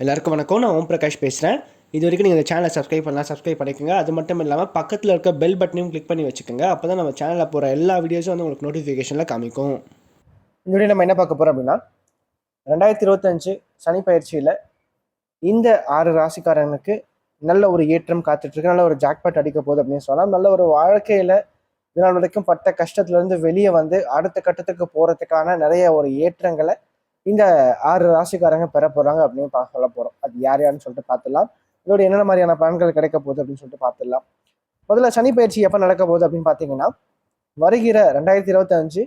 எல்லாருக்கும் வணக்கம். நான் ஓம் பிரகாஷ் பேசுகிறேன் இது வரைக்கும் நீங்கள் இந்த சேனலை சப்ஸ்கிரைப் பண்ணலாம் சப்ஸ்கிரைப் பண்ணிக்கோங்க. அது மட்டும் இல்லாமல் பக்கத்தில் இருக்க பெல் பட்டனையும் கிளிக் பண்ணி வச்சுக்கோங்க. அப்போ தான் நம்ம சேனலில் போகிற எல்லா வீடியோஸும் வந்து உங்களுக்கு நோட்டிஃபிகேஷனில் காமிக்கும். இந்த வீடியோ நம்ம என்ன பார்க்க போகிறோம் அப்படின்னா ரெண்டாயிரத்தி இருபத்தஞ்சு சனி பயிற்சியில் இந்த ஆறு ராசிக்காரங்களுக்கு நல்ல ஒரு ஏற்றம் காத்துட்ருக்கு. நல்ல ஒரு ஜாக்பாட் அடிக்க போகுது அப்படின்னு சொன்னால் நல்ல ஒரு வாழ்க்கையில் இதனால் வரைக்கும் பட்ட கஷ்டத்துலேருந்து வெளியே வந்து அடுத்த கட்டத்துக்கு போகிறதுக்கான நிறைய ஒரு ஏற்றங்களை இந்த ஆறு ராசிக்காரங்க பெற போறாங்க அப்படின்னு பா சொல்ல போறோம். அது யார் யாருன்னு சொல்லிட்டு பார்த்துடலாம் இதோட என்னென்ன மாதிரியான பலன்கள் கிடைக்க போகுது அப்படின்னு சொல்லிட்டு பார்த்துடலாம் முதல்ல சனி பயிற்சி எப்போ நடக்க போகுது அப்படின்னு பார்த்தீங்கன்னா வருகிற ரெண்டாயிரத்தி இருபத்தஞ்சு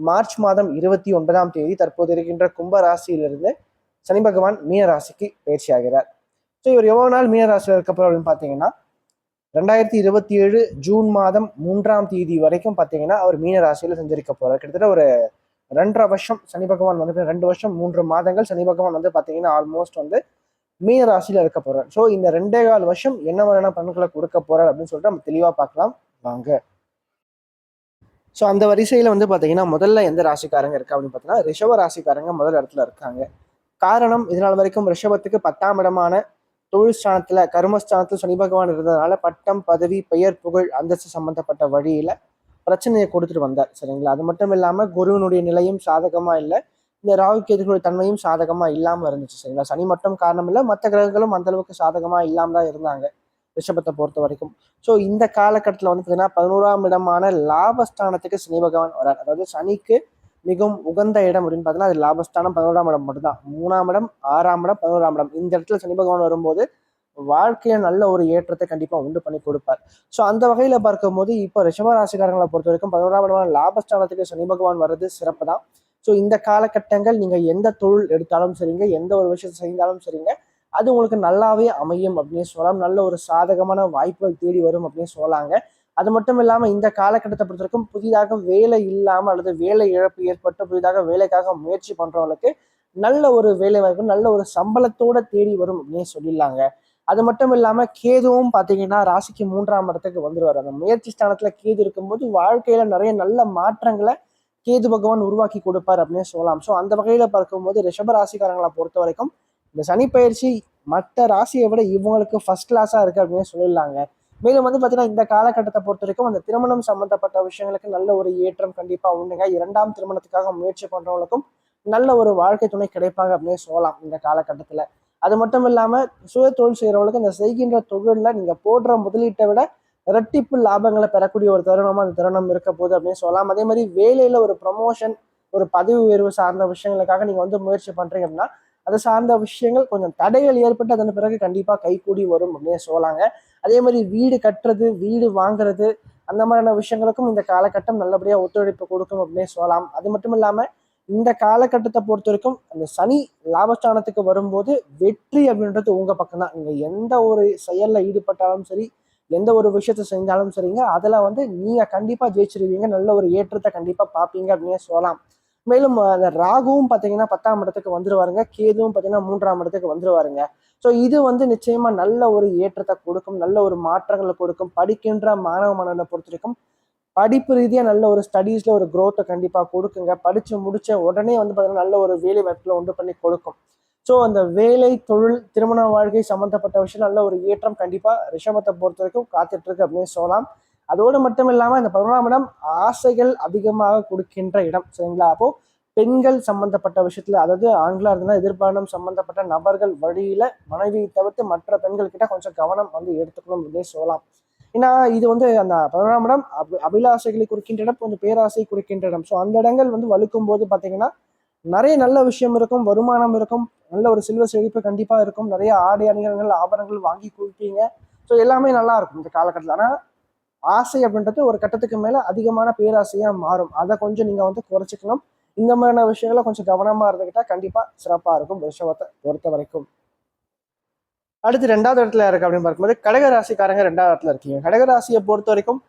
மார்ச் மாதம் இருபத்தி ஒன்பதாம் தேதி தற்போது இருக்கின்ற கும்ப ராசியிலிருந்து சனி பகவான் மீன ராசிக்கு பயிற்சி ஆகிறார். ஸோ இவர் எவ்வளோ நாள் மீன ராசியில் இருக்க அப்படின்னு பார்த்தீங்கன்னா ரெண்டாயிரத்தி இருபத்தி ஏழு ஜூன் மாதம் மூன்றாம் தேதி வரைக்கும் பார்த்தீங்கன்னா அவர் மீன ராசியில் செஞ்சிருக்க போகிறார் கிட்டத்தட்ட ஒரு ரெண்டரை வருஷம் சனி பகவான் வந்து ரெண்டு வருஷம் மூன்று மாதங்கள் சனி பகவான் வந்து பார்த்தீங்கன்னா ஆல்மோஸ்ட் வந்து மீன ராசியில் இருக்க போறார். ஸோ இந்த ரெண்டே கால் வருஷம் என்ன மாதிரியான பலன்களை கொடுக்க போறார் அப்படின்னு சொல்லிட்டு நம்ம தெளிவாக பார்க்கலாம். வாங்க. ஸோ அந்த வரிசையில் வந்து பார்த்தீங்கன்னா முதல்ல எந்த ராசிக்காரங்க இருக்கா அப்படின்னு பார்த்தீங்கன்னா ரிஷப ராசிக்காரங்க முதல் இடத்துல இருக்காங்க. காரணம் இதனால் வரைக்கும் ரிஷபத்துக்கு பத்தாம் இடமான தொழில் ஸ்தானத்துல கர்மஸ்தானத்தில் சனி பகவான் இருந்ததுனால பட்டம் பதவி பெயர் புகழ் அந்தஸ்து சம்பந்தப்பட்ட வழியில பிரச்சனையை கொடுத்துட்டு வந்தார் சரிங்களா? அது மட்டும் இல்லாமல் குருவினுடைய நிலையும் சாதகமாக இல்லை இந்த ராகு கேதுகளுடைய தன்மையும் சாதகமாக இல்லாமல் இருந்துச்சு சரிங்களா? சனி மட்டும் காரணம் இல்லை மற்ற கிரகங்களும் அந்தளவுக்கு சாதகமாக இல்லாமல் தான் இருந்தாங்க ரிஷபத்தை பொறுத்த வரைக்கும். ஸோ இந்த காலகட்டத்தில் வந்து பார்த்தீங்கன்னா பதினோராம் இடமான லாபஸ்தானத்துக்கு சனி பகவான் வரார். அதாவது சனிக்கு மிகவும் உகந்த இடம் அப்படின்னு பார்த்தீங்கன்னா அது லாபஸ்தானம் பதினோராம் இடம் மட்டும்தான். மூணாம் இடம் ஆறாம் இடம் பதினோராம் இடம். இந்த இடத்துல சனி பகவான் வரும்போது வாழ்க்கையை நல்ல ஒரு ஏற்றத்தை கண்டிப்பா உண்டு பண்ணி கொடுப்பார். ஸோ அந்த வகையில பார்க்கும்போது இப்போ ரிஷப ராசிக்காரங்களை பொறுத்த வரைக்கும் பதினோராம் இடமான லாபஸ்தானத்துக்கு சனி பகவான் வர்றது சிறப்பு தான். ஸோ இந்த காலகட்டங்கள் நீங்க எந்த தொழில் எடுத்தாலும் சரிங்க எந்த ஒரு விஷயத்தை செய்தாலும் சரிங்க அது உங்களுக்கு நல்லாவே அமையும் அப்படின்னு சொல்லலாம். நல்ல ஒரு சாதகமான வாய்ப்புகள் தேடி வரும் அப்படின்னு சொல்லலாங்க அது மட்டும் இல்லாமல் இந்த காலகட்டத்தை பொறுத்த வரைக்கும் புதிதாக வேலை இல்லாமல் அல்லது வேலை இழப்பு ஏற்பட்டு புதிதாக வேலைக்காக முயற்சி பண்றவங்களுக்கு நல்ல ஒரு வேலை வாய்ப்பு நல்ல ஒரு சம்பளத்தோட தேடி வரும் அப்படின்னு சொல்லிடலாங்க. அது மட்டும் இல்லாமல் கேதுவும் பார்த்தீங்கன்னா ராசிக்கு மூன்றாம் இடத்துக்கு வந்துருவார். அந்த முயற்சி ஸ்தானத்தில் கேது இருக்கும்போது வாழ்க்கையில் நிறைய நல்ல மாற்றங்களை கேது பகவான் உருவாக்கி கொடுப்பார் அப்படின்னு சொல்லலாம். ஸோ அந்த வகையில் பார்க்கும்போது ரிஷப ராசிக்காரங்களை பொறுத்த வரைக்கும் இந்த சனி பயிற்சி மற்ற ராசியை விட இவங்களுக்கு ஃபர்ஸ்ட் கிளாஸாக இருக்குது அப்படின்னு சொல்லிடலாங்க. மேலும் வந்து பார்த்தீங்கன்னா இந்த காலகட்டத்தை பொறுத்த வரைக்கும் அந்த திருமணம் சம்பந்தப்பட்ட விஷயங்களுக்கு நல்ல ஒரு ஏற்றம் கண்டிப்பாக உண்டுங்க. இரண்டாம் திருமணத்துக்காக முயற்சி பண்ணுறவங்களுக்கும் நல்ல ஒரு வாழ்க்கை துணை கிடைப்பாங்க அப்படின்னு சொல்லலாம் இந்த காலகட்டத்தில். அது மட்டும் இல்லாமல் சுய தொழில் செய்கிறவங்களுக்கு இந்த செய்கின்ற தொழிலில் நீங்கள் போடுற முதலீட்டை விட இரட்டிப்பு லாபங்களை பெறக்கூடிய ஒரு தருணமாக அந்த தருணம் இருக்க போகுது அப்படின்னு சொல்லலாம். அதே மாதிரி வேலையில் ஒரு ப்ரமோஷன் ஒரு பதவி உயர்வு சார்ந்த விஷயங்களுக்காக நீங்கள் வந்து முயற்சி பண்ணுறீங்க அப்படின்னா அது சார்ந்த விஷயங்கள் கொஞ்சம் தடைகள் ஏற்பட்டு அதன் பிறகு கண்டிப்பாக கைகூடி வரும் அப்படின்னு சொல்லலாங்க. அதே மாதிரி வீடு கட்டுறது வீடு வாங்குறது அந்த மாதிரியான விஷயங்களுக்கும் இந்த காலகட்டம் நல்லபடியாக ஒத்துழைப்பு கொடுக்கும் அப்படின்னு சொல்லலாம். அது மட்டும் இல்லாமல் இந்த காலகட்டத்தை பொறுத்த வரைக்கும் அந்த சனி லாபஸ்தானத்துக்கு வரும்போது வெற்றி அப்படின்றது உங்க பக்கம் தான் நீங்க எந்த ஒரு செயல்ல ஈடுபட்டாலும் சரி எந்த ஒரு விஷயத்த செஞ்சாலும் சரிங்க அதுல வந்து நீங்க கண்டிப்பா ஜெயிச்சிருவீங்க நல்ல ஒரு ஏற்றத்தை கண்டிப்பா பார்ப்பீங்க அப்படின்னு சொல்லலாம். மேலும் அந்த ராகுவும் பார்த்தீங்கன்னா பத்தாம் இடத்துக்கு வந்துருவாருங்க கேதுவும் பார்த்தீங்கன்னா மூன்றாம் இடத்துக்கு வந்துருவாருங்க. ஸோ இது வந்து நிச்சயமா நல்ல ஒரு ஏற்றத்தை கொடுக்கும் நல்ல ஒரு மாற்றங்களை கொடுக்கும் படிக்கின்ற மாணவ மாணவனை பொறுத்த வரைக்கும் படிப்பு ரீதியாக நல்ல ஒரு ஸ்டடீஸில் ஒரு க்ரோத்தை கண்டிப்பாக கொடுக்குங்க. படித்து முடித்த உடனே வந்து பார்த்தீங்கன்னா நல்ல ஒரு வேலை வாய்ப்பில் உண்டு பண்ணி கொடுக்கும். ஸோ அந்த வேலை தொழில் திருமண வாழ்க்கை சம்மந்தப்பட்ட விஷயம் நல்ல ஒரு ஏற்றம் கண்டிப்பாக ரிஷபத்தை பொறுத்த வரைக்கும் காத்துட்ருக்கு அப்படின்னு சொல்லலாம். அதோடு மட்டும் இல்லாமல் இந்த பதினொன்றாம் இடம் ஆசைகள் அதிகமாக கொடுக்கின்ற இடம் சரிங்களா? அப்போது பெண்கள் சம்பந்தப்பட்ட விஷயத்தில் அதாவது ஆங்கிலாக இருந்ததுன்னா எதிர்பாரம் சம்பந்தப்பட்ட நபர்கள் வழியில் மனைவியை தவிர்த்து மற்ற பெண்கள் கிட்ட கொஞ்சம் கவனம் வந்து எடுத்துக்கணும் அப்படின்னு சொல்லலாம். ஏன்னா இது வந்து அந்த பதினொன்றாம் இடம் அபிலாசைகளை குறிக்கின்ற இடம் கொஞ்சம் பேராசை குறிக்கின்ற இடம். ஸோ அந்த இடங்கள் வந்து வலுக்கும் போது பார்த்தீங்கன்னா நிறைய நல்ல விஷயம் இருக்கும் வருமானம் இருக்கும் நல்ல ஒரு செல்வ செழிப்பு கண்டிப்பாக இருக்கும். நிறைய ஆடை அணிகள் ஆபரணங்கள் வாங்கி கொடுப்பீங்க. ஸோ எல்லாமே நல்லா இருக்கும் இந்த காலகட்டத்தில். ஆனால் ஆசை அப்படின்றது ஒரு கட்டத்துக்கு மேலே அதிகமான பேராசையாக மாறும். அதை கொஞ்சம் நீங்கள் வந்து குறைச்சிக்கணும். இந்த மாதிரியான விஷயங்களை கொஞ்சம் கவனமாக இருந்துக்கிட்டால் கண்டிப்பாக சிறப்பாக இருக்கும். விஷயத்தை பொறுத்த வரைக்கும். அடுத்து ரெண்டாவது இடத்துல இருக்கு அப்படின்னு பார்க்கும்போது கடகராசிக்காரங்க ரெண்டாவது இடத்துல இருக்கீங்க. கடகராசியை பொறுத்த வரைக்கும்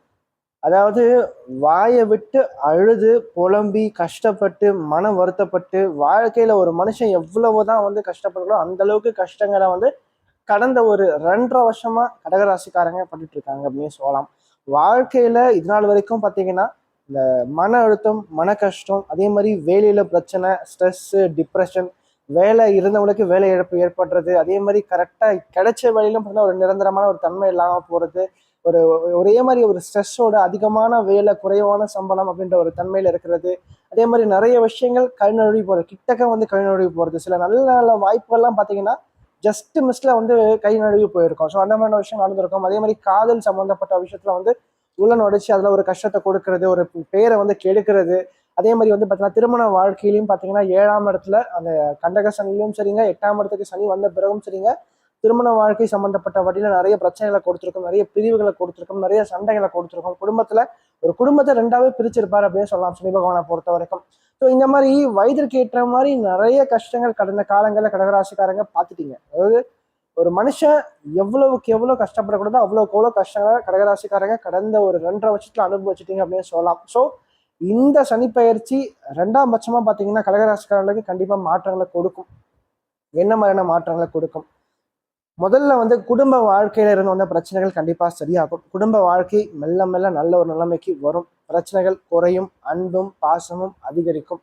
அதாவது வாயை விட்டு அழுது புலம்பி கஷ்டப்பட்டு மன வருத்தப்பட்டு வாழ்க்கையில ஒரு மனுஷன் எவ்வளவுதான் வந்து கஷ்டப்படுறோ அந்த அளவுக்கு கஷ்டங்களை வந்து கடந்த ஒரு ரெண்டரை வருஷமா கடகராசிக்காரங்க பண்ணிட்டு இருக்காங்க அப்படின்னு சொல்லலாம். வாழ்க்கையில இது நாள் வரைக்கும் பார்த்தீங்கன்னா இந்த மன அழுத்தம் மன கஷ்டம் அதே மாதிரி வேலையில பிரச்சனை ஸ்ட்ரெஸ்ஸு டிப்ரெஷன் வேலை இருந்தவங்களுக்கு வேலை இழப்பு ஏற்படுறது. அதே மாதிரி கரெக்டாக கிடைச்ச வேலையிலும் பார்த்தீங்கன்னா ஒரு நிரந்தரமான ஒரு தன்மை இல்லாமல் போகிறது ஒரு ஒரே மாதிரி ஒரு ஸ்ட்ரெஸ்ஸோட அதிகமான வேலை குறைவான சம்பளம் அப்படின்ற ஒரு தன்மையில் இருக்கிறது. அதே மாதிரி நிறைய விஷயங்கள் கழிநழுவி போகிறது கிட்டக்க வந்து கழிநழுவி போகிறது சில நல்ல நல்ல வாய்ப்புகள்லாம் பார்த்தீங்கன்னா ஜஸ்ட் மிஸ்ல வந்து கை நழுவி போயிருக்கோம். ஸோ அந்த மாதிரியான விஷயம் நடந்திருக்கும். அதே மாதிரி காதல் சம்மந்தப்பட்ட விஷயத்துல வந்து உள்ள நுடைச்சி அதில் ஒரு கஷ்டத்தை கொடுக்கறது ஒரு பேரை வந்து கெடுக்கிறது அதே மாதிரி வந்து பார்த்தீங்கன்னா திருமண வாழ்க்கையிலையும் பார்த்தீங்கன்னா ஏழாம் இடத்துல அந்த கண்டக சனிலையும் சரிங்க எட்டாம் இடத்துக்கு சனி வந்த பிறகும் சரிங்க திருமண வாழ்க்கை சம்பந்தப்பட்ட வழியில் நிறைய பிரச்சனைகளை கொடுத்துருக்கோம் நிறைய பிரிவுகளை கொடுத்துருக்கோம் நிறைய சண்டைகளை கொடுத்துருக்கோம். குடும்பத்தில் ஒரு குடும்பத்தை ரெண்டாவே பிரிச்சிருப்பார் அப்படின்னு சொல்லலாம் சனி பகவானை பொறுத்த வரைக்கும். ஸோ இந்த மாதிரி வயதிற்கு ஏற்ற மாதிரி நிறைய கஷ்டங்கள் கடந்த காலங்களில் கடகராசிக்காரங்க பார்த்துட்டீங்க. அதாவது ஒரு மனுஷன் எவ்வளவுக்கு எவ்வளோ கஷ்டப்படக்கூடாதோ அவ்வளோக்கு எவ்வளோ கஷ்டங்களை கடகராசிக்காரங்க கடந்த ஒரு ரெண்டரை வருஷத்தில் அனுபவிச்சிட்டீங்க அப்படின்னு சொல்லலாம். ஸோ இந்த சனிப்பெயர்ச்சி ரெண்டாம் பட்சமா பார்த்தீங்கன்னா கடகராசிக்காரர்களுக்கு கண்டிப்பாக மாற்றங்களை கொடுக்கும். என்ன மாதிரியான மாற்றங்களை கொடுக்கும்? முதல்ல வந்து குடும்ப வாழ்க்கையில இருந்து வந்த பிரச்சனைகள் கண்டிப்பாக சரியாகும். குடும்ப வாழ்க்கை மெல்ல மெல்ல நல்ல ஒரு நிலைமைக்கு வரும். பிரச்சனைகள் குறையும் அன்பும் பாசமும் அதிகரிக்கும்.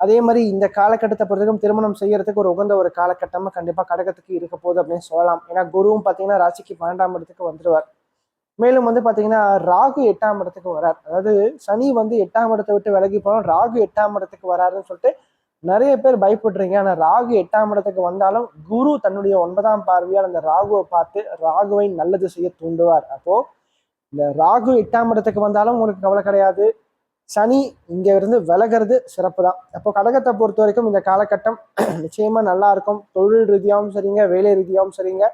அதே மாதிரி இந்த காலகட்டத்தை பொறுத்தவரைக்கும் திருமணம் செய்யறதுக்கு ஒரு உகந்த ஒரு காலகட்டமாக கண்டிப்பாக கடகத்துக்கு இருக்க போகுது அப்படின்னு சொல்லலாம். ஏன்னா குருவும் பார்த்தீங்கன்னா ராசிக்கு பன்னெண்டாம் இடத்துக்கு வந்துருவார். மேலும் வந்து பார்த்தீங்கன்னா ராகு எட்டாம் இடத்துக்கு வரார். அதாவது சனி வந்து எட்டாம் இடத்தை விட்டு விலகி போனோம் ராகு எட்டாம் இடத்துக்கு வராருன்னு சொல்லிட்டு நிறைய பேர் பயப்படுறீங்க. ஆனால் ராகு எட்டாம் இடத்துக்கு வந்தாலும் குரு தன்னுடைய ஒன்பதாம் பார்வையால் அந்த ராகுவை பார்த்து ராகுவை நல்லது செய்ய தூண்டுவார். அப்போ இந்த ராகு எட்டாம் இடத்துக்கு வந்தாலும் உங்களுக்கு கவலை கிடையாது. சனி இங்க இருந்து விலகிறது சிறப்பு தான். அப்போ கடகத்தை பொறுத்த வரைக்கும் இந்த காலகட்டம் நிச்சயமா நல்லா இருக்கும். தொழில் ரீதியாகவும் சரிங்க வேலை ரீதியாகவும் சரிங்க.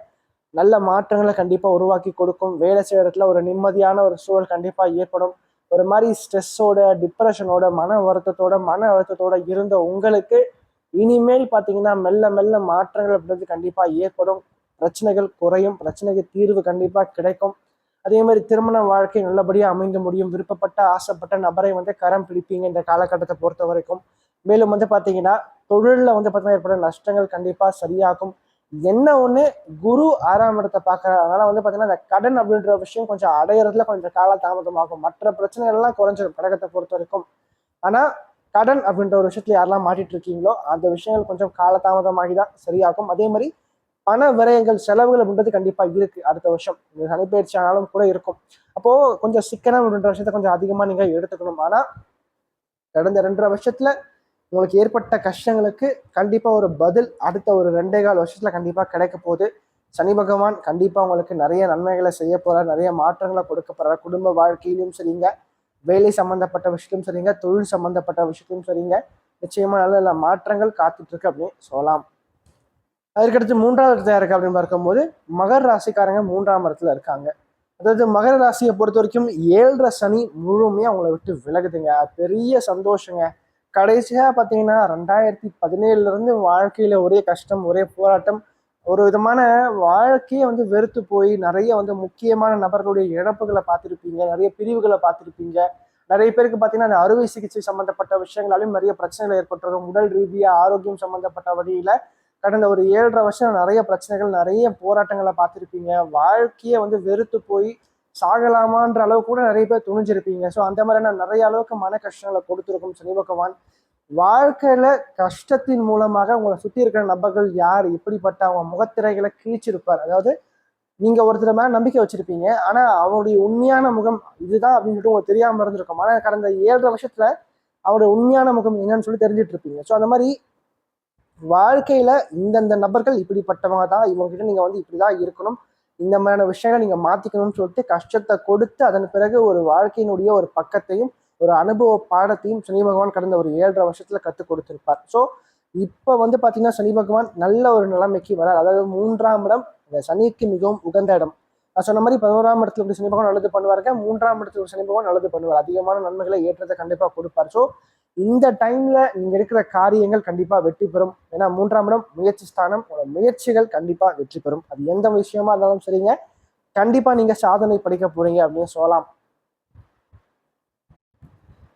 நல்ல மாற்றங்களை கண்டிப்பாக உருவாக்கி கொடுக்கும். வேலை செய்கிற இடத்துல ஒரு நிம்மதியான ஒரு சூழல் கண்டிப்பாக ஏற்படும். ஒரு மாதிரி ஸ்ட்ரெஸ்ஸோட டிப்ரெஷனோட மன வருத்தத்தோட மன அழுத்தத்தோட இருந்த உங்களுக்கு இனிமேல் பார்த்தீங்கன்னா மெல்ல மெல்ல மாற்றங்கள் அப்படின்றது கண்டிப்பாக ஏற்படும். பிரச்சனைகள் குறையும். பிரச்சனைக்கு தீர்வு கண்டிப்பாக கிடைக்கும். அதே மாதிரி திருமண வாழ்க்கை நல்லபடியாக அமைந்து முடியும். விருப்பப்பட்ட ஆசைப்பட்ட நபரை வந்து கரம் பிடிப்பீங்க இந்த காலகட்டத்தை பொறுத்த வரைக்கும். மேலும் வந்து பார்த்தீங்கன்னா தொழிலில் வந்து பார்த்தீங்கன்னா ஏற்படும் நஷ்டங்கள் கண்டிப்பாக சரியாகும். என்ன ஒன்று குரு ஆறாம் இடத்தை பார்க்குறாரு. அதனால வந்து பார்த்தீங்கன்னா இந்த கடன் அப்படின்ற விஷயம் கொஞ்சம் அடையிறதுல கொஞ்சம் கால தாமதமாகும். மற்ற பிரச்சனைகள் எல்லாம் குறைஞ்சிடும் கடகத்தை பொறுத்த வரைக்கும் ஆனால் கடன் அப்படின்ற ஒரு விஷயத்துல யாரெல்லாம் மாட்டிட்டு இருக்கீங்களோ அந்த விஷயங்கள் கொஞ்சம் காலதாமதமாகி தான் சரியாகும். அதே மாதிரி பண விரயங்கள் செலவுகள் அப்படின்றது கண்டிப்பா இருக்கு அடுத்த வருஷம். சனிப்பயிற்சி ஆனாலும் கூட இருக்கும். அப்போ கொஞ்சம் சிக்கனம் அப்படின்ற விஷயத்த கொஞ்சம் அதிகமா நீங்க எடுத்துக்கணும். ஆனா கடந்த ரெண்டரை வருஷத்துல உங்களுக்கு ஏற்பட்ட கஷ்டங்களுக்கு கண்டிப்பாக ஒரு பதில் அடுத்த ஒரு ரெண்டே கால் வருஷத்தில் கண்டிப்பாக கிடைக்க போகுது. சனி பகவான் கண்டிப்பாக உங்களுக்கு நிறைய நன்மைகளை செய்ய போகிறார் நிறைய மாற்றங்களை கொடுக்க போகிறார் குடும்ப வாழ்க்கையிலும் சரிங்க. வேலை சம்மந்தப்பட்ட விஷயத்திலும் சரிங்க. தொழில் சம்மந்தப்பட்ட விஷயத்திலும் சரிங்க. நிச்சயமாக நல்ல நல்ல மாற்றங்கள் காத்துட்ருக்கு அப்படின்னு சொல்லலாம். அதுக்கடுத்து மூன்றாவது இடத்துல இருக்கு அப்படின்னு பார்க்கும்போது மகர் ராசிக்காரங்க மூன்றாம் இடத்துல இருக்காங்க. அதாவது மகர ராசியை பொறுத்த வரைக்கும் ஏழரை சனி முழுமையாக அவங்கள விட்டு விலகுதுங்க. பெரிய சந்தோஷங்க. கடைசியாக பார்த்தீங்கன்னா ரெண்டாயிரத்தி பதினேழுலேருந்து வாழ்க்கையில் ஒரே கஷ்டம் ஒரே போராட்டம் ஒரு விதமான வாழ்க்கையை வந்து வெறுத்து போய் நிறைய வந்து முக்கியமான நபர்களுடைய இழப்புகளை பார்த்துருப்பீங்க நிறைய பிரிவுகளை பார்த்துருப்பீங்க. நிறைய பேருக்கு பார்த்தீங்கன்னா அந்த அறுவை சிகிச்சை சம்மந்தப்பட்ட விஷயங்களாலும் நிறைய பிரச்சனைகள் ஏற்பட்டிருக்கும். உடல் ரீதியாக ஆரோக்கியம் சம்மந்தப்பட்ட வழியில் கடந்த ஒரு ஏழரை வருஷம் நிறைய பிரச்சனைகள் நிறைய போராட்டங்களை பார்த்துருப்பீங்க. வாழ்க்கையை வந்து வெறுத்து போய் சாகலாமான்ற அளவு கூட நிறைய பேர் துணிஞ்சிருப்பீங்க. ஸோ அந்த மாதிரியான நிறைய அளவுக்கு மன கஷ்டங்களை கொடுத்துருக்கும் சனி பகவான். வாழ்க்கையில கஷ்டத்தின் மூலமாக உங்களை சுற்றி இருக்கிற நபர்கள் யார்? இப்படிப்பட்ட அவங்க முகத்திரைகளை கிழிச்சிருப்பார்? அதாவது நீங்க ஒருத்தர் மேல நம்பிக்கை வச்சிருப்பீங்க. ஆனா அவருடைய உண்மையான முகம் இதுதான் அப்படின்னு சொல்லிட்டு உங்களுக்கு தெரியாம இருந்திருக்கும். ஆனா கடந்த ஏழரை வருஷத்துல அவருடைய உண்மையான முகம் என்னன்னு சொல்லி தெரிஞ்சிட்டு இருப்பீங்க. ஸோ அந்த மாதிரி வாழ்க்கையில இந்தந்த நபர்கள் இப்படிப்பட்டவங்க தான். இவங்க கிட்ட நீங்க வந்து இப்படிதான் இருக்கணும். இந்த மாதிரியான விஷயங்களை நீங்க மாத்திக்கணும்னு சொல்லிட்டு கஷ்டத்தை கொடுத்து அதன் பிறகு ஒரு வாழ்க்கையினுடைய ஒரு பக்கத்தையும் ஒரு அனுபவ பாடத்தையும் சனி பகவான் கடந்த ஒரு ஏழரை வருஷத்துல கற்றுக் கொடுத்திருப்பார். ஸோ இப்போ வந்து பார்த்தீங்கன்னா சனி பகவான் நல்ல ஒரு நிலைமைக்கு வரார். அதாவது மூன்றாம் இடம் இந்த சனிக்கு மிகவும் உகந்த இடம். நான் சொன்ன மாதிரி பதினோராம் இடத்துல இப்படி சனி பகவான் நல்லது பண்ணுவாருங்க மூன்றாம் இடத்துல சனி பகவான் நல்லது பண்ணுவார். அதிகமான நன்மைகளை ஏற்றத்தை கண்டிப்பாக கொடுப்பார். ஸோ இந்த டைம்ல நீங்க இருக்கிற காரியங்கள் கண்டிப்பா வெற்றி பெறும். ஏன்னா மூன்றாம் இடம் முயற்சி ஸ்தானம். முயற்சிகள் கண்டிப்பா வெற்றி பெறும். அது எந்த விஷயமா இருந்தாலும் சரிங்க. கண்டிப்பா நீங்க சாதனை படிக்க போறீங்க அப்படின்னு சொல்லலாம்.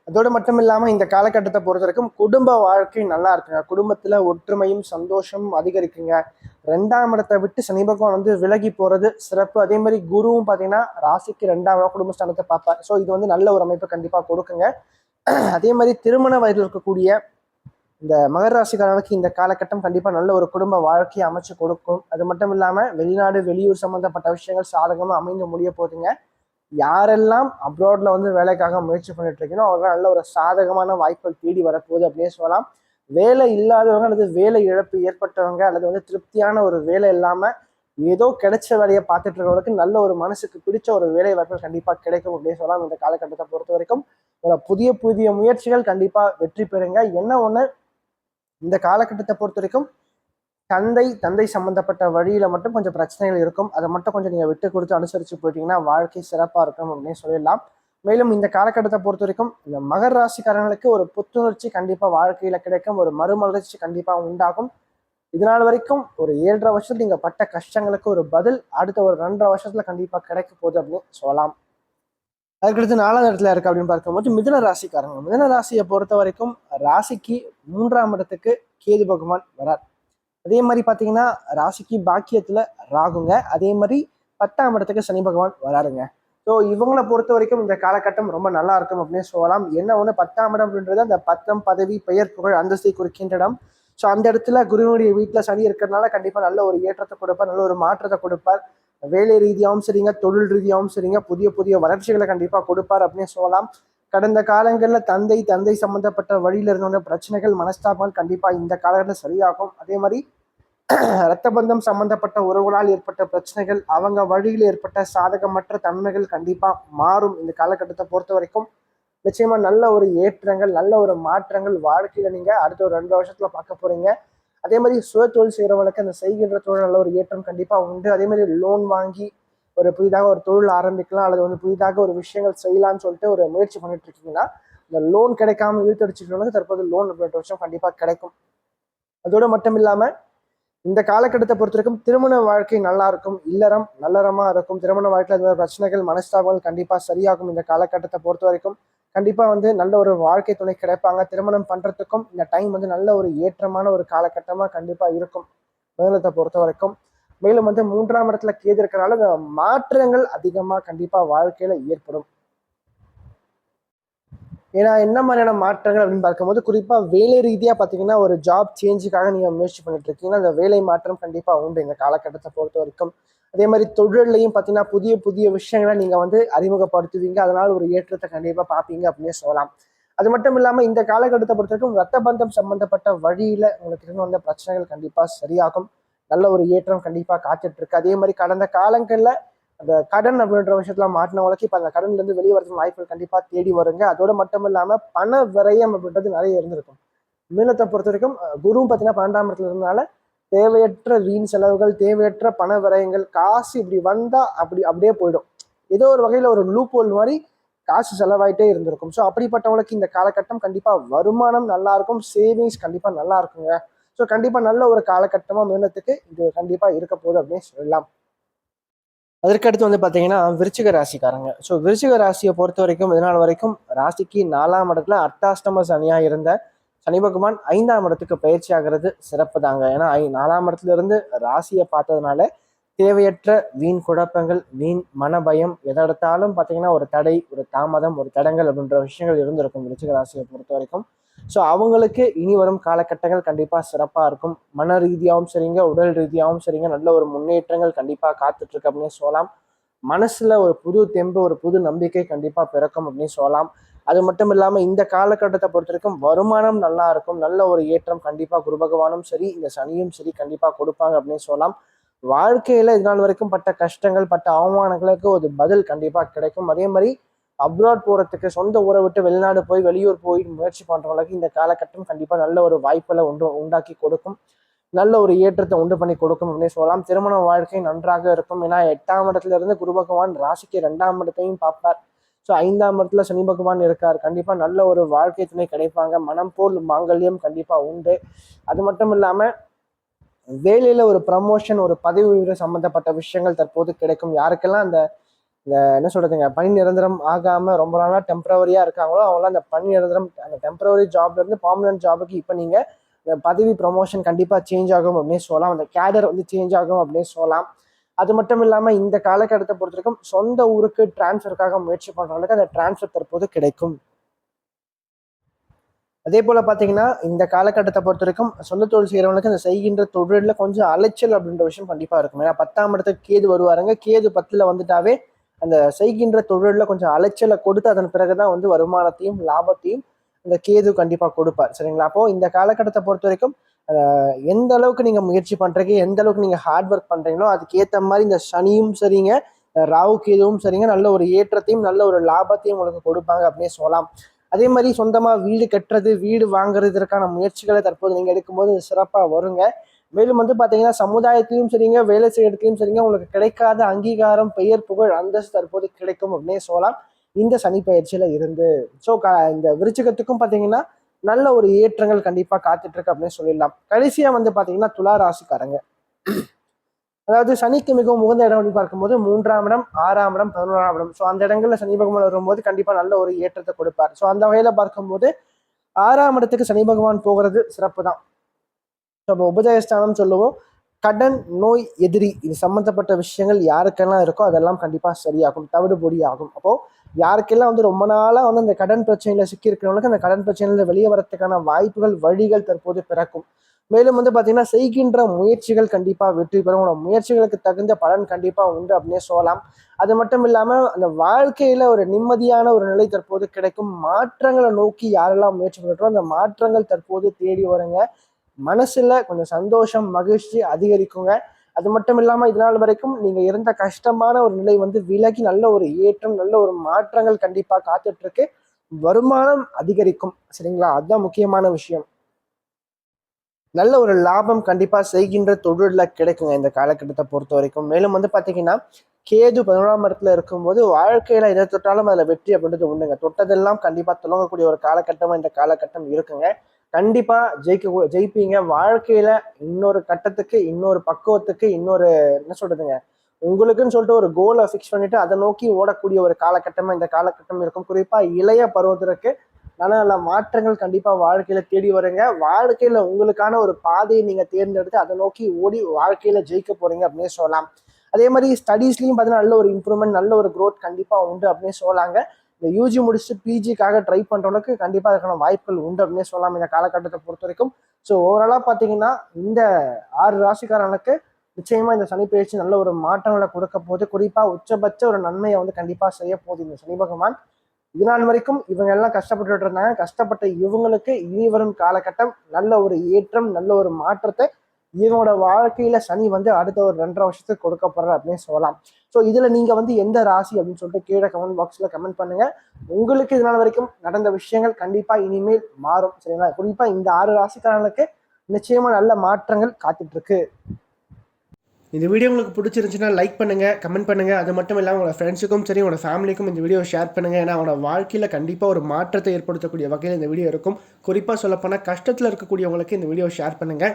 அதோடு மட்டும் இல்லாமல் இந்த காலகட்டத்தை பொறுத்த வரைக்கும் குடும்ப வாழ்க்கை நல்லா இருக்குங்க. குடும்பத்தில் ஒற்றுமையும் சந்தோஷமும் அதிகரிக்குங்க. ரெண்டாம் இடத்தை விட்டு சனி பகவான் வந்து விலகி போகிறது சிறப்பு. அதே மாதிரி குருவும் பார்த்தீங்கன்னா ராசிக்கு ரெண்டாம் இடம் குடும்பஸ்தானத்தை பார்ப்பார். ஸோ இது வந்து நல்ல ஒரு அமைப்பை கண்டிப்பாக கொடுக்குங்க. அதே மாதிரி திருமண வயதில் இருக்கக்கூடிய இந்த மகர ராசிக்காரர்களுக்கு இந்த காலகட்டம் கண்டிப்பாக நல்ல ஒரு குடும்ப வாழ்க்கையை அமைச்சு கொடுக்கும். அது மட்டும் இல்லாமல் வெளிநாடு வெளியூர் சம்மந்தப்பட்ட விஷயங்கள் சாதகமாக அமைந்து முடிய போகுதுங்க. யாரெல்லாம் அப்ராட்ல வந்து வேலைக்காக முயற்சி பண்ணிட்டு இருக்கீங்களோ அவர்கள் நல்ல ஒரு சாதகமான வாய்ப்புகள் தேடி வரப்போகுது அப்படின்னு சொல்லலாம். வேலை இல்லாதவங்க அல்லது வேலை இழப்பு ஏற்பட்டவங்க அல்லது வந்து திருப்தியான ஒரு வேலை இல்லாமல் ஏதோ கிடைச்ச வேலையை பார்த்துட்டு இருக்கவங்களுக்கு நல்ல ஒரு மனசுக்கு பிடிச்ச ஒரு வேலை வாய்ப்புகள் கண்டிப்பாக கிடைக்கும் அப்படின்னு சொல்லலாம். இந்த காலகட்டத்தை பொறுத்த வரைக்கும் புதிய புதிய முயற்சிகள் கண்டிப்பாக வெற்றி பெறுங்க. என்ன ஒன்று இந்த காலகட்டத்தை பொறுத்த வரைக்கும் தந்தை தந்தை சம்பந்தப்பட்ட வழியில மட்டும் கொஞ்சம் பிரச்சனைகள் இருக்கும். அதை மட்டும் கொஞ்சம் நீங்க விட்டு கொடுத்து அனுசரிச்சு போயிட்டீங்கன்னா வாழ்க்கை சிறப்பா இருக்கும் அப்படின்னு சொல்லிடலாம். மேலும் இந்த காலகட்டத்தை பொறுத்த வரைக்கும் இந்த மகர் ராசிக்காரங்களுக்கு ஒரு புத்துணர்ச்சி கண்டிப்பாக வாழ்க்கையில் கிடைக்கும் ஒரு மறுமலர்ச்சி கண்டிப்பாக உண்டாகும். இதனால் வரைக்கும் ஒரு ஏழரை வருஷத்துல நீங்கள் பட்ட கஷ்டங்களுக்கு ஒரு பதில் அடுத்த ஒரு ரெண்டரை வருஷத்துல கண்டிப்பாக கிடைக்க போகுது அப்படின்னு சொல்லலாம். அதுக்கடுத்து நாலாவது இடத்துல இருக்கு அப்படின்னு பார்க்கும்போது மிதன ராசிக்காரங்க. மிதன ராசியை பொறுத்த வரைக்கும் ராசிக்கு மூன்றாம் இடத்துக்கு கேது பகவான் வரார். அதே மாதிரி பார்த்தீங்கன்னா ராசிக்கு பாக்கியத்துல ராகுங்க. அதே மாதிரி பத்தாம் இடத்துக்கு சனி பகவான் வராருங்க. ஸோ இவங்களை பொறுத்த வரைக்கும் இந்த காலகட்டம் ரொம்ப நல்லா இருக்கும் அப்படின்னு சொல்லலாம். என்ன ஒன்று பத்தாம் இடம் அப்படின்றது அந்த பத்தம் பதவி பெயர் புகழ் அந்தஸ்தை குறிக்கின்ற இடம். ஸோ அந்த இடத்துல குருவனுடைய வீட்டில் சனி இருக்கிறதுனால கண்டிப்பாக நல்ல ஒரு ஏற்றத்தை கொடுப்பார் நல்ல ஒரு மாற்றத்தை கொடுப்பார். வேலை ரீதியாகவும் சரிங்க தொழில் ரீதியாகவும் சரிங்க புதிய புதிய வளர்ச்சிகளை கண்டிப்பாக கொடுப்பார் அப்படின்னு சொல்லலாம். கடந்த காலங்களில் தந்தை தந்தை சம்பந்தப்பட்ட வழியில் இருந்த பிரச்சனைகள் மனஸ்தாபங்கள் கண்டிப்பாக இந்த காலகட்டத்தில் சரியாகும். அதே மாதிரி ரத்த பந்தம் சம்பந்தப்பட்ட உறவுகளால் ஏற்பட்ட பிரச்சனைகள் அவங்க வழியில் ஏற்பட்ட சாதகமற்ற தன்மைகள் கண்டிப்பாக மாறும். இந்த காலகட்டத்தை பொறுத்த வரைக்கும் நிச்சயமா நல்ல ஒரு ஏற்றங்கள் நல்ல ஒரு மாற்றங்கள் வாழ்க்கையில நீங்க அடுத்த ஒரு ரெண்டு வருஷத்துல பார்க்க போறீங்க. அதே மாதிரி சுய தொழில் செய்கிறவங்களுக்கு அந்த செய்கின்ற தொழில் நல்ல ஒரு ஏற்றம் கண்டிப்பாக உண்டு. அதே மாதிரி லோன் வாங்கி ஒரு புதிதாக ஒரு தொழில் ஆரம்பிக்கலாம் அல்லது வந்து புதிதாக ஒரு விஷயங்கள் செய்யலாம்னு சொல்லிட்டு ஒரு முயற்சி பண்ணிட்டு இருக்கீங்கன்னா இந்த லோன் கிடைக்காம இழுத்தடிச்சுக்கிறவங்க தற்போது லோன் அப்படின்ற விஷயம் கண்டிப்பாக கிடைக்கும். அதோடு மட்டும் இல்லாமல் இந்த காலகட்டத்தை பொறுத்த வரைக்கும் திருமண வாழ்க்கை நல்லா இருக்கும் இல்லறம் நல்லறமா இருக்கும். திருமண வாழ்க்கையில் இந்த பிரச்சனைகள் மனஸ்தாபங்கள் கண்டிப்பாக சரியாகும் இந்த காலகட்டத்தை பொறுத்த வரைக்கும். கண்டிப்பாக வந்து நல்ல ஒரு வாழ்க்கை துணை கிடைப்பாங்க. திருமணம் பண்ணுறதுக்கும் இந்த டைம் வந்து நல்ல ஒரு ஏற்றமான ஒரு காலகட்டமாக கண்டிப்பாக இருக்கும். மேலத்தை பொறுத்த வரைக்கும். மேலும் வந்து மூன்றாம் இடத்துல கேது இருக்கிறனால மாற்றங்கள் அதிகமாக கண்டிப்பாக வாழ்க்கையில் ஏற்படும். ஏன்னா என்ன மாதிரியான மாற்றங்கள் அப்படின்னு பார்க்கும்போது குறிப்பாக வேலை ரீதியாக பார்த்தீங்கன்னா ஒரு ஜாப் சேஞ்சுக்காக நீங்கள் முயற்சி பண்ணிட்டு இருக்கீங்கன்னா அந்த வேலை மாற்றம் கண்டிப்பாக உண்டு இந்த காலகட்டத்தை பொறுத்த வரைக்கும். அதே மாதிரி தொழிலையும் பார்த்தீங்கன்னா புதிய புதிய விஷயங்களை நீங்கள் வந்து அறிமுகப்படுத்துவீங்க. அதனால் ஒரு ஏற்றத்தை கண்டிப்பாக பார்ப்பீங்க அப்படின்னு சொல்லலாம். அது மட்டும் இல்லாமல் இந்த காலகட்டத்தை பொறுத்த வரைக்கும் ரத்த பந்தம் சம்மந்தப்பட்ட வழியில் உங்களுக்கு இருந்து வந்த பிரச்சனைகள் கண்டிப்பாக சரியாகும். நல்ல ஒரு ஏற்றம் கண்டிப்பாக காத்துட்ருக்கு அதே மாதிரி கடந்த காலங்களில் அந்த கடன் அப்படின்ற விஷயத்துல வழக்கு இப்போ அந்த கடன்லேருந்து வெளியே வரதுக்கு வாய்ப்புகள் கண்டிப்பாக தேடி வருங்க. அதோட மட்டும் இல்லாமல் பண விரயம் அப்படின்றது நிறைய இருந்திருக்கும். மீனத்தை பொறுத்த வரைக்கும் குருவும் பார்த்தீங்கன்னா பன்னெண்டாம் இடத்துல இருந்தனால தேவையற்ற வீண் செலவுகள் தேவையற்ற பண விரயங்கள் காசு இப்படி வந்தா அப்படி அப்படியே போயிடும். ஏதோ ஒரு வகையில் ஒரு லூப் ஹோல் மாதிரி காசு செலவாயிட்டே இருந்திருக்கும். ஸோ அப்படிப்பட்டவங்களுக்கு இந்த காலகட்டம் கண்டிப்பாக வருமானம் நல்லா இருக்கும் சேவிங்ஸ் கண்டிப்பாக நல்லா இருக்குங்க. ஸோ கண்டிப்பாக நல்ல ஒரு காலகட்டமாக மீனத்துக்கு இது கண்டிப்பாக இருக்க போகுது அப்படின்னு சொல்லலாம். அதற்கடுத்து வந்து பார்த்தீங்கன்னா விருச்சிக ராசிக்காரங்க. ஸோ விருச்சிக ராசியை பொறுத்த வரைக்கும் இதனால் வரைக்கும் ராசிக்கு நாலாம் இடத்துல அர்த்தாஷ்டம சனியாக இருந்த சனி பகவான் ஐந்தாம் இடத்துக்கு பயிற்சி ஆகிறது சிறப்பு தாங்க. ஏன்னா ஐ நாலாம் இடத்துல இருந்து ராசியை பார்த்ததுனால தேவையற்ற வீண் குழப்பங்கள் வீண் மனபயம் எதெடுத்தாலும் பார்த்தீங்கன்னா ஒரு தடை ஒரு தாமதம் ஒரு தடங்கள் அப்படின்ற விஷயங்கள் இருந்திருக்கும் விருச்சிக ராசியை பொறுத்த வரைக்கும். ஸோ அவங்களுக்கு இனி வரும் காலகட்டங்கள் கண்டிப்பாக சிறப்பாக இருக்கும். மன ரீதியாகவும் சரிங்க உடல் ரீதியாகவும் சரிங்க. நல்ல ஒரு முன்னேற்றங்கள் கண்டிப்பாக காத்துட்ருக்கு அப்படின்னு சொல்லலாம். மனசில் ஒரு புது தெம்பு ஒரு புது நம்பிக்கை கண்டிப்பாக பிறக்கும் அப்படின்னு சொல்லலாம். அது மட்டும் இல்லாமல் இந்த காலகட்டத்தை பொறுத்த வரைக்கும் வருமானம் நல்லா இருக்கும். நல்ல ஒரு ஏற்றம் கண்டிப்பாக குரு பகவானும் சரி இந்த சனியும் சரி கண்டிப்பாக கொடுப்பாங்க அப்படின்னு சொல்லலாம். வாழ்க்கையில இதனால் வரைக்கும் பட்ட கஷ்டங்கள் பட்ட அவமானங்களுக்கு ஒரு பதில் கண்டிப்பாக கிடைக்கும். அதே மாதிரி அப்ராட் போகிறதுக்கு சொந்த ஊரை விட்டு வெளிநாடு போய் வெளியூர் போய் முயற்சி பண்ணுறவங்களுக்கு இந்த காலகட்டம் கண்டிப்பாக நல்ல ஒரு வாய்ப்புகளை உண்டு உண்டாக்கி கொடுக்கும். நல்ல ஒரு ஏற்றத்தை உண்டு பண்ணி கொடுக்கும் அப்படின்னு சொல்லலாம். திருமண வாழ்க்கை நன்றாக இருக்கும். ஏன்னா எட்டாம் இடத்துல இருந்து குரு பகவான் ராசிக்கு ரெண்டாம் இடத்தையும் பார்ப்பார். ஸோ ஐந்தாம் இடத்துல சனி பகவான் இருக்கார். கண்டிப்பாக நல்ல ஒரு வாழ்க்கை துணை கிடைப்பாங்க. மனம் போல் மாங்கல்யம் கண்டிப்பாக உண்டு. அது மட்டும் இல்லாமல் வேலையில் ஒரு ப்ரமோஷன் ஒரு பதவி உயர்வு சம்மந்தப்பட்ட விஷயங்கள் தற்போது கிடைக்கும். யாருக்கெல்லாம் அந்த இந்த என்ன சொல்றதுங்க பணி நிரந்தரம் ஆகாம ரொம்ப நாளாக டெம்பரவரியா இருக்காங்களோ அவங்களாம் அந்த பணி நிரந்தரம் அந்த டெம்பரவரி ஜாப்ல இருந்து பர்மனன்ட் ஜாபுக்கு இப்போ நீங்க பதவி ப்ரொமோஷன் கண்டிப்பாக சேஞ்ச் ஆகும் அப்படின்னு சொல்லலாம். அந்த கேடர் வந்து சேஞ்ச் ஆகும் அப்படின்னு சொல்லலாம். அது மட்டும் இல்லாமல் இந்த காலகட்டத்தை பொறுத்தவரைக்கும் சொந்த ஊருக்கு டிரான்ஸ்ஃபருக்காக முயற்சி பண்ணுறவங்களுக்கு அந்த டிரான்ஸ்ஃபர் தற்போது கிடைக்கும். அதே போல் பார்த்தீங்கன்னா இந்த காலகட்டத்தை பொறுத்த வரைக்கும் சொந்த தொழில் செய்கிறவங்களுக்கு அந்த செய்கின்ற தொழிலில் கொஞ்சம் அலைச்சல் அப்படின்ற விஷயம் கண்டிப்பாக இருக்கும். ஏன்னா பத்தாம் இடத்துக்கு கேது வருவாருங்க. கேது பத்தில் வந்துட்டாவே அந்த செய்கின்ற தொழிலில் கொஞ்சம் அலைச்சலை கொடுத்து அதன் பிறகுதான் வந்து வருமானத்தையும் லாபத்தையும் இந்த கேது கண்டிப்பாக கொடுப்பார். சரிங்களா? அப்போ இந்த காலகட்டத்தை பொறுத்த வரைக்கும் எந்த அளவுக்கு நீங்கள் முயற்சி பண்ணுறீங்க எந்த அளவுக்கு நீங்கள் ஹார்ட் ஒர்க் பண்ணுறீங்களோ அதுக்கேற்ற மாதிரி இந்த சனியும் சரிங்க ராவு கேதுவும் சரிங்க நல்ல ஒரு ஏற்றத்தையும் நல்ல ஒரு லாபத்தையும் உங்களுக்கு கொடுப்பாங்க அப்படின்னு சொல்லலாம். அதே மாதிரி சொந்தமாக வீடு கட்டுறது வீடு வாங்குறதுக்கான முயற்சிகளை தற்போது நீங்கள் எடுக்கும்போது சிறப்பாக வருங்க. மேலும் வந்து பார்த்தீங்கன்னா சமுதாயத்திலையும் சரிங்க வேலை செய்யறதுலையும் சரிங்க உங்களுக்கு கிடைக்காத அங்கீகாரம் பெயர் புகழ் அந்தஸ்து தற்போது கிடைக்கும் அப்படின்னே சொல்லலாம். இந்த சனி பயிற்சியில இருந்து. ஸோ இந்த விருச்சிகத்துக்கும் பார்த்தீங்கன்னா நல்ல ஒரு ஏற்றங்கள் கண்டிப்பாக காத்துட்டு இருக்கு அப்படின்னு சொல்லிடலாம். கடைசியா வந்து பார்த்தீங்கன்னா துலா ராசிக்காரங்க. அதாவது சனிக்கு மிகவும் உகந்த இடம் அப்படின்னு பார்க்கும்போது மூன்றாம் இடம் ஆறாம் இடம் பதினோராம் இடம். ஸோ அந்த இடங்கள்ல சனி பகவான் வரும்போது கண்டிப்பா நல்ல ஒரு ஏற்றத்தை கொடுப்பார். ஸோ அந்த வகையில பார்க்கும்போது ஆறாம் இடத்துக்கு சனி பகவான் போகிறது சிறப்பு தான் ஸோ உபஜயஸ்தானம் சொல்லுவோம். கடன் நோய் எதிரி இது சம்மந்தப்பட்ட விஷயங்கள் யாருக்கெல்லாம் இருக்கோ அதெல்லாம் கண்டிப்பாக சரியாகும் தவிடுபொடி ஆகும். அப்போது யாருக்கெல்லாம் வந்து ரொம்ப நாளாக வந்து அந்த கடன் பிரச்சனையில் சிக்கி இருக்கிறவங்களுக்கு அந்த கடன் பிரச்சனையில் வெளியே வரத்துக்கான வாய்ப்புகள் வழிகள் தற்போது பிறக்கும். மேலும் வந்து பார்த்தீங்கன்னா செய்கின்ற முயற்சிகள் கண்டிப்பாக வெற்றி பெறும். முயற்சிகளுக்கு தகுந்த பலன் கண்டிப்பாக உண்டு அப்படின்னே சொல்லலாம். அது மட்டும் இல்லாமல் அந்த வாழ்க்கையில் ஒரு நிம்மதியான ஒரு நிலை தற்போது கிடைக்கும். மாற்றங்களை நோக்கி யாரெல்லாம் முயற்சி பண்ணுறோம் அந்த மாற்றங்கள் தற்போது தேடி வருங்க. மனசுல கொஞ்சம் சந்தோஷம் மகிழ்ச்சி அதிகரிக்குங்க. அது மட்டும் இல்லாமல் இதனால் வரைக்கும் நீங்கள் இருந்த கஷ்டமான ஒரு நிலை வந்து விலகி நல்ல ஒரு ஏற்றம் நல்ல ஒரு மாற்றங்கள் கண்டிப்பாக காத்துட்டு இருக்கு வருமானம் அதிகரிக்கும் சரிங்களா? அதுதான் முக்கியமான விஷயம். நல்ல ஒரு லாபம் கண்டிப்பாக செய்கின்ற தொழிலில் கிடைக்குங்க இந்த காலகட்டத்தை பொறுத்த வரைக்கும். மேலும் வந்து பார்த்தீங்கன்னா கேது பதினோராம் இடத்துல இருக்கும்போது வாழ்க்கையில எதை தொட்டாலும் அதில் வெற்றி அப்படின்றது உண்டுங்க. தொட்டதெல்லாம் கண்டிப்பாக தொடங்கக்கூடிய ஒரு காலகட்டமாக இந்த காலகட்டம் இருக்குங்க. கண்டிப்பா ஜெயிக்க ஜெயிப்பீங்க. வாழ்க்கையில இன்னொரு கட்டத்துக்கு இன்னொரு பக்குவத்துக்கு இன்னொரு என்ன சொல்றதுங்க உங்களுக்குன்னு சொல்லிட்டு ஒரு கோலை ஃபிக்ஸ் பண்ணிட்டு அதை நோக்கி ஓடக்கூடிய ஒரு காலகட்டமா இந்த காலகட்டம் இருக்கும். குறிப்பா இளைய பருவத்திற்கு நல்ல நல்ல மாற்றங்கள் கண்டிப்பா வாழ்க்கையில தேடி வருங்க. வாழ்க்கையில உங்களுக்கான ஒரு பாதையை நீங்க தேர்ந்தெடுத்து அதை நோக்கி ஓடி வாழ்க்கையில ஜெயிக்க போறீங்க அப்படின்னு சொல்லலாம். அதே மாதிரி ஸ்டடீஸ்லயும் பார்த்தீங்கன்னா நல்ல ஒரு இம்ப்ரூவ்மெண்ட் நல்ல ஒரு க்ரோத் கண்டிப்பா உண்டு அப்படின்னு சொல்லாங்க. இந்த யூஜி முடிச்சுட்டு பிஜிக்காக ட்ரை பண்ணுறவனுக்கு கண்டிப்பாக அதுக்கான வாய்ப்புகள் உண்டு அப்படின்னு சொல்லலாம். இந்த காலகட்டத்தை பொறுத்த வரைக்கும் ஸோ ஓவராலாக பார்த்தீங்கன்னா இந்த ஆறு ராசிக்காரனுக்கு நிச்சயமாக இந்த சனி பயிற்சி நல்ல ஒரு மாற்றங்களை கொடுக்க போது குறிப்பாக உச்சபட்ச ஒரு நன்மையை வந்து கண்டிப்பாக செய்ய போகுது இந்த சனி பகவான். இதனால் வரைக்கும் இவங்க எல்லாம் கஷ்டப்பட்டு இருந்தாங்க. கஷ்டப்பட்ட இவங்களுக்கு இனி வரும் காலகட்டம் நல்ல ஒரு ஏற்றம் நல்ல ஒரு மாற்றத்தை இவனோட வாழ்க்கையில சனி வந்து அடுத்த ஒரு ரெண்டரை வருஷத்துக்கு கொடுக்க போறாரு அப்படின்னு சொல்லலாம். ஸோ இதுல நீங்க வந்து எந்த ராசி அப்படின்னு சொல்லிட்டு கீழே கமெண்ட் பாக்ஸ்ல கமெண்ட் பண்ணுங்க. உங்களுக்கு இதனால் வரைக்கும் நடந்த விஷயங்கள் கண்டிப்பா இனிமேல் மாறும் சரிங்களா? குறிப்பா இந்த ஆறு ராசிக்காரர்களுக்கு நிச்சயமா நல்ல மாற்றங்கள் காத்துட்டு இருக்கு இந்த வீடியோ உங்களுக்கு பிடிச்சிருந்துச்சுன்னா லைக் பண்ணுங்க கமெண்ட் பண்ணுங்க. அது மட்டும் இல்லாமல் உங்களோட ஃப்ரெண்ட்ஸுக்கும் சரி உங்களோட ஃபேமிலிக்கும் இந்த வீடியோ ஷேர் பண்ணுங்க. ஏன்னா அவனோட வாழ்க்கையில் கண்டிப்பாக ஒரு மாற்றத்தை ஏற்படுத்தக்கூடிய வகையில் இந்த வீடியோ இருக்கும். குறிப்பாக சொல்லப்போனால் கஷ்டத்தில் இருக்கக்கூடியவங்களுக்கு இந்த வீடியோ ஷேர் பண்ணுங்கள்